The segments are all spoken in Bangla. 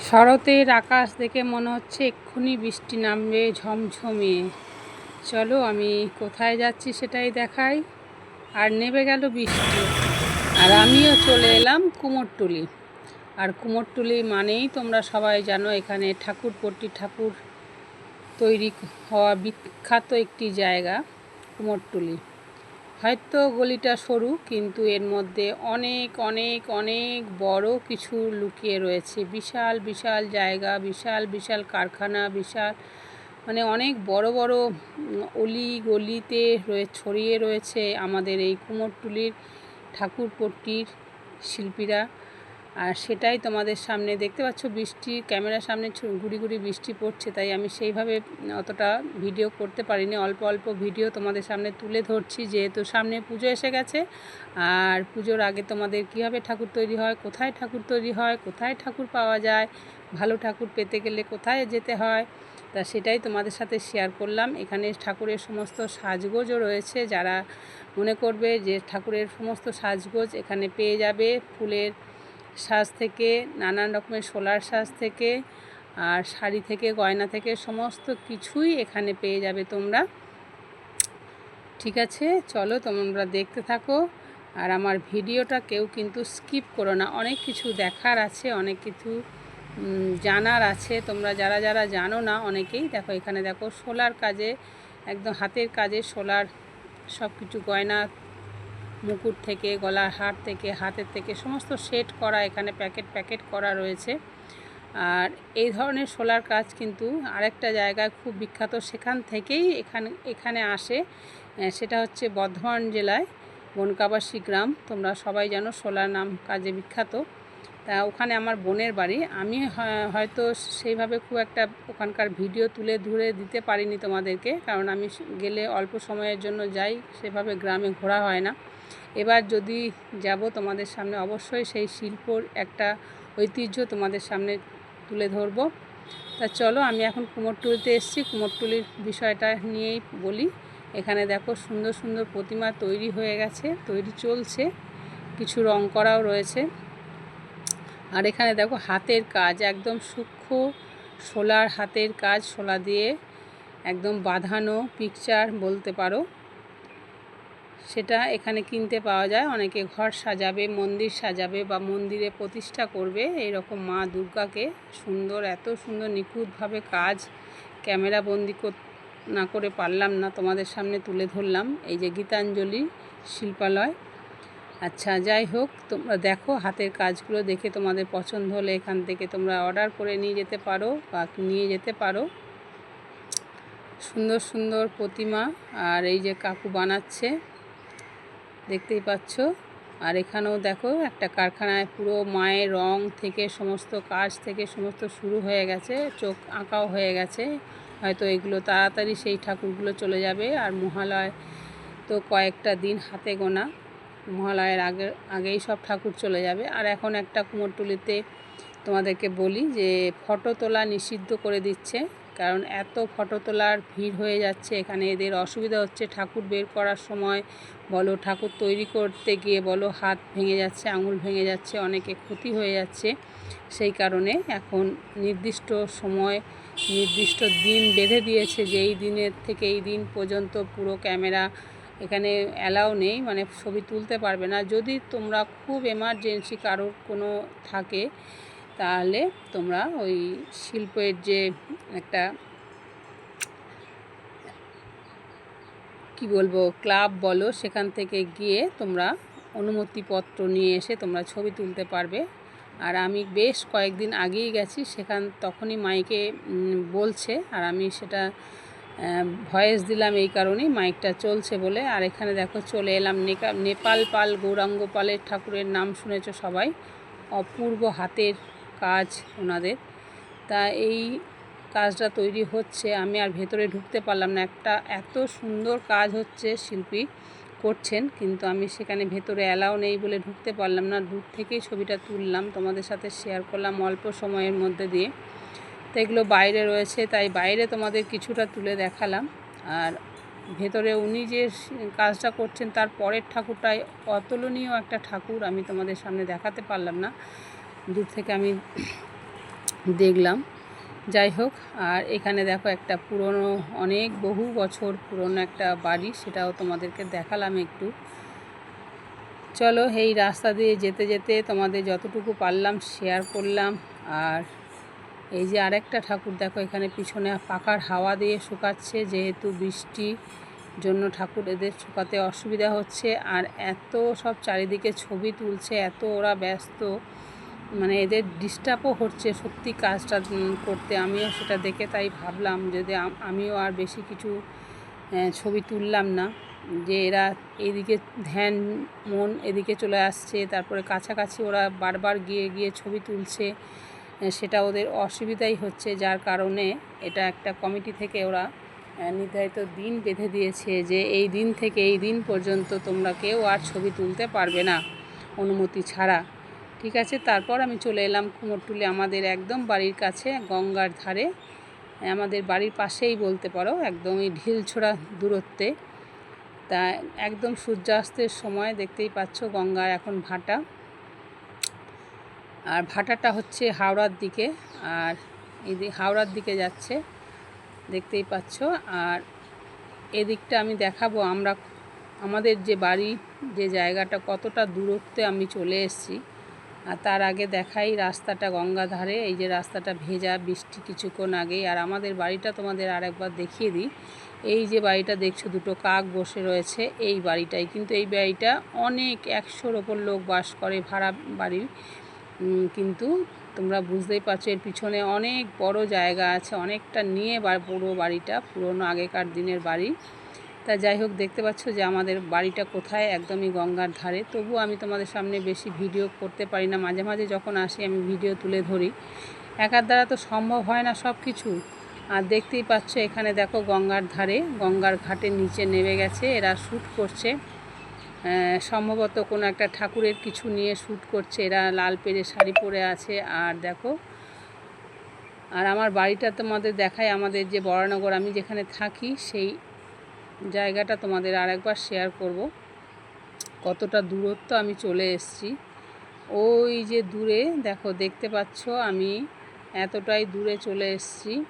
শরতের আকাশ দেখে মনে হচ্ছে এক্ষুনি বৃষ্টি নামবে ঝমঝমিয়ে। চলো আমি কোথায় যাচ্ছি সেটাই দেখাই। আর নেমে গেল বৃষ্টি। আর আমিও চলে এলাম কুমোরটুলি। আর কুমোরটুলি মানেই তোমরা সবাই জানো এখানে ঠাকুরপট্টি ঠাকুর তৈরি হওয়া বিখ্যাত একটি জায়গা, কুমোরটুলি। হয়তো গলিটা সরু, কিন্তু এর মধ্যে অনেক অনেক অনেক বড় কিছু লুকিয়ে রয়েছে। বিশাল বিশাল জায়গা, বিশাল বিশাল কারখানা, বিশাল মানে অনেক বড় বড় অলি গলিতে রয়ে, ছড়িয়ে রয়েছে আমাদের এই কুমোরটুলির ঠাকুরপট্টির শিল্পীরা। আর সেটাই তোমাদের সামনে, দেখতে পাচ্ছ বৃষ্টি, ক্যামেরার সামনে গুড়ি গুড়ি বৃষ্টি পড়ছে, তাই আমি সেইভাবে অতটা ভিডিও করতে পারিনি, অল্প অল্প ভিডিও তোমাদের সামনে তুলে ধরছি, যেহেতু সামনে পুজো এসে গেছে, আর পুজোর আগে তোমাদের কীভাবে ঠাকুর তৈরি হয়, কোথায় ঠাকুর তৈরি হয়, কোথায় ঠাকুর পাওয়া যায়, ভালো ঠাকুর পেতে গেলে কোথায় যেতে হয়, তা সেটাই তোমাদের সাথে শেয়ার করলাম, এখানে ঠাকুরের সমস্ত সাজগোজও রয়েছে, যারা মনে করবে যে ঠাকুরের সমস্ত সাজগোজ এখানে পেয়ে যাবে, ফুলের সাজ থেকে, নানান রকমের সোলার সাজ থেকে, আর শাড়ি থেকে, গয়না থেকে, সমস্ত কিছুই এখানে পেয়ে যাবে তোমরা। ঠিক আছে, চলো তোমরা দেখতে থাকো। আর আমার ভিডিওটা কেউ কিন্তু স্কিপ করো না। অনেক কিছু দেখার আছে, অনেক কিছু জানার আছে। তোমরা যারা যারা জানো না, অনেকেই দেখো এখানে দেখো, সোলার কাজে, একদম হাতের কাজে সোলার সব কিছু গয়না মুকুট থেকে, গলার হার থেকে, হাতের থেকে সমস্ত সেট করা এখানে প্যাকেট প্যাকেট করা রয়েছে। আর এই ধরনের সোলার কাজ কিন্তু আরেকটা জায়গায় খুব বিখ্যাত, সেখান থেকেই এখানে এখানে আসে। সেটা হচ্ছে বর্ধমান জেলায় বনকাবাসী গ্রাম। তোমরা সবাই জানো সোলার নাম কাজে বিখ্যাত। তা ওখানে আমার বোনের বাড়ি। আমি হয়তো সেইভাবে খুব একটা ওখানকার ভিডিও তুলে ধরে দিতে পারিনি তোমাদেরকে। কারণ আমি গেলে অল্প সময়ের জন্য যাই, সেভাবে গ্রামে ঘোরা হয় না। এবার যদি যাব তোমাদের সামনে, অবশ্যই সেই শিল্পর একটা ঐতিহ্য তোমাদের সামনে তুলে ধরবো। তা চলো, আমি এখন কুমোরটুলিতে এসেছি। কুমোরটুলির বিষয়টা নিয়েই বলি। এখানে দেখো সুন্দর সুন্দর প্রতিমা তৈরি হয়ে গেছে, তৈরি চলছে। কিছু রং করাও রয়েছে। আর এখানে দেখো হাতের কাজ, একদম সূক্ষ্ম শোলার হাতের কাজ শোলা দিয়ে একদম বাঁধানো পিকচার বলতে পারো। সেটা এখানে কিনতে পাওয়া যায়। অনেকে ঘর সাজাবে, মন্দির সাজাবে বা মন্দিরে প্রতিষ্ঠা করবে। এই রকম মা দুর্গাকে সুন্দর, এত সুন্দর নিখুঁতভাবে কাজ, ক্যামেরা বন্দি না করে পারলাম না তোমাদের সামনে তুলে ধরলাম। এই যে গীতাঞ্জলি শিল্পালয়। আচ্ছা যাই হোক, তোমরা দেখো হাতের কাজগুলো দেখে তোমাদের পছন্দ হলে এখান থেকে তোমরা অর্ডার করে নিয়ে যেতে পারো বা নিয়ে যেতে পারো। সুন্দর সুন্দর প্রতিমা আর এই যে কাকু বানাচ্ছে। দেখতেই পাচ্ছ। আর এখানেও দেখো একটা কারখানায় পুরো মায়ের রং থেকে সমস্ত কাজ থেকে সমস্ত শুরু হয়ে গেছে, চোখ আঁকাও হয়ে গেছে। হয়তো এগুলো তাড়াতাড়ি সেই ঠাকুরগুলো চলে যাবে। আর মহালয় তো কয়েকটা দিন হাতে গোনা। মহালয়ের আগে, আগেই সব ঠাকুর চলে যাবে। আর এখন একটা কুমোরটুলিতে তোমাদেরকে বলি যে ফটো তোলা নিষিদ্ধ করে দিচ্ছে। কারণ এত ফটো তোলার ভিড় হয়ে যাচ্ছে, এখানে এদের অসুবিধা হচ্ছে। ঠাকুর বের করার সময় বলো, ঠাকুর তৈরি করতে গিয়ে বলো, হাত ভেঙে যাচ্ছে, আঙুল ভেঙে যাচ্ছে, অনেকে ক্ষতি হয়ে যাচ্ছে। সেই কারণে এখন নির্দিষ্ট সময়, নির্দিষ্ট দিন বেঁধে দিয়েছে যে এই দিনের থেকে এই দিন পর্যন্ত পুরো ক্যামেরা এখানে অ্যালাউ নেই মানে ছবি তুলতে পারবে না। যদি তোমরা খুব এমার্জেন্সি কারোর কোনো থাকে, তাহলে তোমরা ওই শিল্পের যে একটা কি বলব, ক্লাব বলো, সেখান থেকে গিয়ে তোমরা অনুমতিপত্র নিয়ে এসে তোমরা ছবি তুলতে পারবে। আর আমি বেশ কয়েকদিন আগেই গেছি, সেখান তখনই মাইকে বলছে। আর আমি সেটা ভয়েস দিলাম এই কারণেই, মাইকটা চলছে বলে। আর এখানে দেখো, চলে এলাম নেপাল পাল, গৌরাঙ্গ পালের ঠাকুরের নাম শুনেছ সবাই? অপূর্ব হাতের কাজ ওনাদের। তা এই কাজটা তৈরি হচ্ছে, আমি আর ভেতরে ঢুকতে পারলাম না। একটা এত সুন্দর কাজ হচ্ছে শিল্পী করছেন, কিন্তু আমি সেখানে ভেতরে অ্যালাও নেই বলে ঢুকতে পারলাম না। দূর থেকেই ছবিটা তুললাম, তোমাদের সাথে শেয়ার করলাম অল্প সময়ের মধ্যে দিয়ে। তো এগুলো বাইরে রয়েছে, তাই বাইরে তোমাদের কিছুটা তুলে দেখালাম। আর ভেতরে উনি যে কাজটা করছেন, তার পরের ঠাকুরটাই অতুলনীয় একটা ঠাকুর আমি তোমাদের সামনে দেখাতে পারলাম না। দূর থেকে আমি দেখলাম। যাই হোক, আর এখানে দেখো একটা পুরনো, অনেক বহু বছর পুরনো একটা বাড়ি, সেটাও তোমাদেরকে দেখালাম একটু। চলো এই রাস্তা দিয়ে যেতে যেতে তোমাদের যতটুকু পারলাম শেয়ার করলাম। আর এই যে আরেকটা ঠাকুর, দেখো এখানে পিছনে পাকার হাওয়া দিয়ে শুকাচ্ছে, যেহেতু বৃষ্টি জন্য ঠাকুর এদের শুকাতে অসুবিধা হচ্ছে। আর এত সব চারিদিকে ছবি তুলছে, এত ওরা ব্যস্ত। মানে এদের ডিস্টার্বও হচ্ছে সত্যি কাজটা করতে। আমিও সেটা দেখে তাই ভাবলাম যদি আমিও আর বেশি কিছু ছবি তুললাম না। যে এরা এদিকে ধ্যান, মন এদিকে চলে আসছে, তারপরে কাছাকাছি ওরা বারবার গিয়ে গিয়ে ছবি তুলছে সেটা ওদের অসুবিধাই হচ্ছে। যার কারণে এটা একটা কমিটি থেকে ওরা নির্ধারিত দিন বেঁধে দিয়েছে যে এই দিন থেকে এই দিন পর্যন্ত তোমরা কেউ আর ছবি তুলতে পারবে না, অনুমতি ছাড়া। ঠিক আছে? তারপর আমি চলে এলাম কুমোরটুলি আমাদের একদম বাড়ির কাছে, গঙ্গার ধারে। আমাদের বাড়ির পাশেই বলতে পারো, একদমই ঢিলছোড়া দূরত্বে। তা একদম সূর্যাস্তের সময় দেখতেই পাচ্ছ গঙ্গার এখন ভাটা। আর ভাটাটা হচ্ছে হাওড়ার দিকে, আর দি- হাওড়ার দিকে যাচ্ছে, দেখতেই পাচ্ছ। আর এদিকটা আমি দেখাবো, আমরা আমাদের যে বাড়ি, যে জায়গাটা কতটা দূরত্বে আমি চলে এসেছি। আর তার আগে দেখাই রাস্তাটা গঙ্গা ধারে এই যে রাস্তাটা ভেজা, বৃষ্টি কিছুক্ষণ আগেই। আর আমাদের বাড়িটা তোমাদের আরেকবার দেখিয়ে দিই। এই যে বাড়িটা দেখছ, দুটো কাক বসে রয়েছে এই বাড়িটাই। কিন্তু এই বাড়িটা অনেক একশোর ওপর লোক বাস করে ভাড়া বাড়ি কিন্তু তোমরা বুঝতেই পারছ, এর পিছনে অনেক বড় জায়গা আছে। অনেকটা নিয়ে পুরো বাড়িটা, পুরনো আগেকার দিনের বাড়ি। তা যাই হোক, দেখতে পাচ্ছ যে আমাদের বাড়িটা কোথায়, একদমই গঙ্গার ধারে। তবু আমি তোমাদের সামনে বেশি ভিডিও করতে পারি না। মাঝে মাঝে যখন আসি, আমি ভিডিও তুলে ধরি। একার দ্বারা তো সম্ভব হয় না সব কিছু আর দেখতেই পাচ্ছ, এখানে দেখো গঙ্গার ধারে, গঙ্গার ঘাটের নিচে নেমে গেছে। এরা শ্যুট করছে। সম্ভবত কোনো একটা ঠাকুরের কিছু নিয়ে শ্যুট করছে। এরা লাল পেরে শাড়ি পরে আছে। আর দেখো, আর আমার বাড়িটা তোমাদের দেখায় আমাদের যে বরানগর আমি যেখানে থাকি, সেই জায়গাটা তোমাদের আরেকবার শেয়ার করব। কতটা দূরত্ব আমি চলে এসেছি। ওই যে দূরে, দেখো, দেখতে পাচ্ছ আমি এতটাই দূরে চলে এসেছি।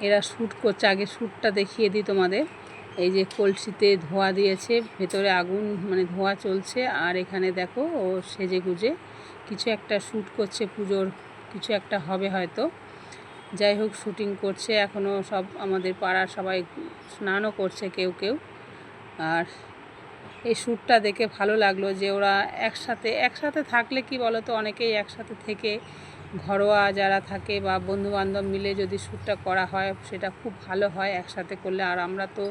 এরা শ্যুট করছে। আগে শ্যুটটা দেখিয়ে দিই তোমাদের। এই যে কলসিতে ধোয়া দিয়েছে, ভেতরে আগুন মানে ধোঁয়া চলছে। আর এখানে দেখো, ও সেজে গুজে কিছু একটা শ্যুট করছে পুজোর, কিছু একটা হবে হয়তো। যাই হোক শুটিং করছে এখনও সব আমাদের পাড়ার সবাই স্নানও করছে কেউ কেউ। আর এই শ্যুটটা দেখে ভালো লাগল যে ওরা একসাথে একসাথে থাকলে কি বলো তো অনেকেই একসাথে থেকে ঘরোয়া যারা থাকে বা বন্ধুবান্ধব মিলে যদি শ্যুটটা করা হয়, সেটা খুব ভালো হয় একসাথে করলে। আর আমরা তো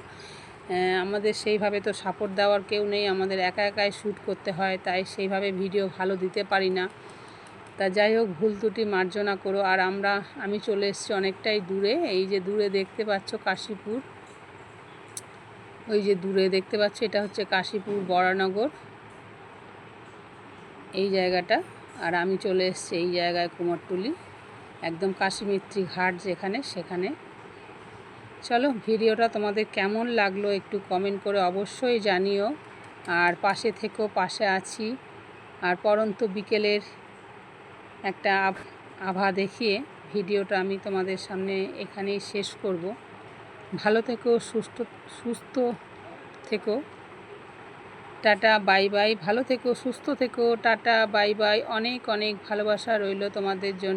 আমাদের সেইভাবে তো সাপোর্ট দেওয়ার কেউ নেই, আমাদের একা একাই শ্যুট করতে হয়, তাই সেইভাবে ভিডিও ভালো দিতে পারি না। তা যাই হোক, ভুল ত্রুটি মার্জনা করো। আর আমরা, আমি চলে এসেছি অনেকটাই দূরে। এই যে দূরে দেখতে পাচ্ছ কাশীপুর। ওই যে দূরে দেখতে পাচ্ছ, এটা হচ্ছে কাশীপুর বরানগর। এই জায়গাটা। আর আমি চলে এসেছি এই জায়গায় কুমারটুলি। একদম কাশীমিত্রি ঘাট যেখানে, সেখানে। চলো, ভিডিওটা তোমাদের কেমন লাগল একটু কমেন্ট করে অবশ্যই জানিও। আর পাশে থেকেও পাশে আছি। আর পরন্ত বিকেলের একটা আভ- দেখিয়ে ভিডিওটা আমি তোমাদের সামনে এখানেই শেষ করব। ভালো থেকো, সুস্থ সুস্থ থেকো। Tata, bye bye. ভালো থেকো, সুস্থ থেকো। Tata, bye bye. অনেক অনেক ভালোবাসা রইল তোমাদের জন্য।